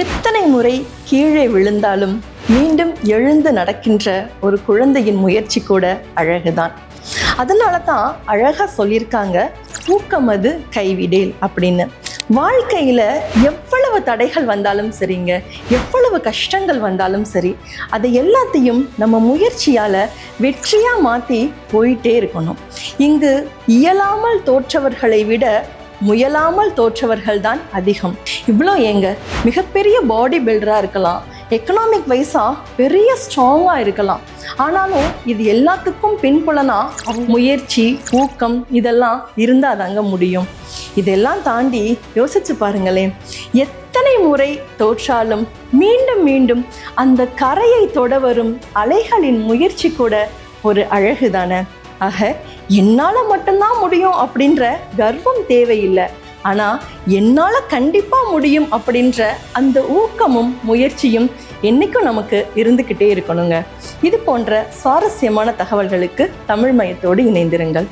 எத்தனை முறை கீழே விழுந்தாலும் மீண்டும் எழுந்து நடக்கின்ற ஒரு குழந்தையின் முயற்சி கூட அழகுதான். அதனால தான் அழகா சொல்லியிருக்காங்க ஊக்கமது கைவிடேல் அப்படின்னு. வாழ்க்கையில எவ்வளவு தடைகள் வந்தாலும் சரிங்க எவ்வளவு கஷ்டங்கள் வந்தாலும் சரி அதை எல்லாத்தையும் நம்ம முயற்சியால வெற்றியா மாத்தி போயிட்டே இருக்கணும். இங்கு இயலாமல் தோற்றவர்களை விட முயலாமல் தோற்றவர்கள் தான் அதிகம். இவ்வளோ ஏங்க மிகப்பெரிய பாடி பில்டராக இருக்கலாம். எக்கனாமிக் வைஸாக பெரிய ஸ்ட்ராங்காக இருக்கலாம். ஆனாலும் இது எல்லாத்துக்கும் பின்புலனா முயற்சி ஊக்கம் இதெல்லாம் இருந்தால் தாங்க முடியும். இதெல்லாம் தாண்டி யோசிச்சு பாருங்களேன். எத்தனை முறை தோற்றாலும் மீண்டும் மீண்டும் அந்த கரையை தொட வரும் அலைகளின் முயற்சி கூட ஒரு அழகு தானே ஆக என்னால் மட்டும்தான் முடியும் அப்படின்ற கர்வம் தேவையில்லை. ஆனால் என்னால் கண்டிப்பாக முடியும் அப்படின்ற அந்த ஊக்கமும் முயற்சியும் என்றைக்கும் நமக்கு இருந்துக்கிட்டே இருக்கணுங்க. இது போன்ற சுவாரஸ்யமான தகவல்களுக்கு தமிழ் மையத்தோடு இணைந்திருங்கள்.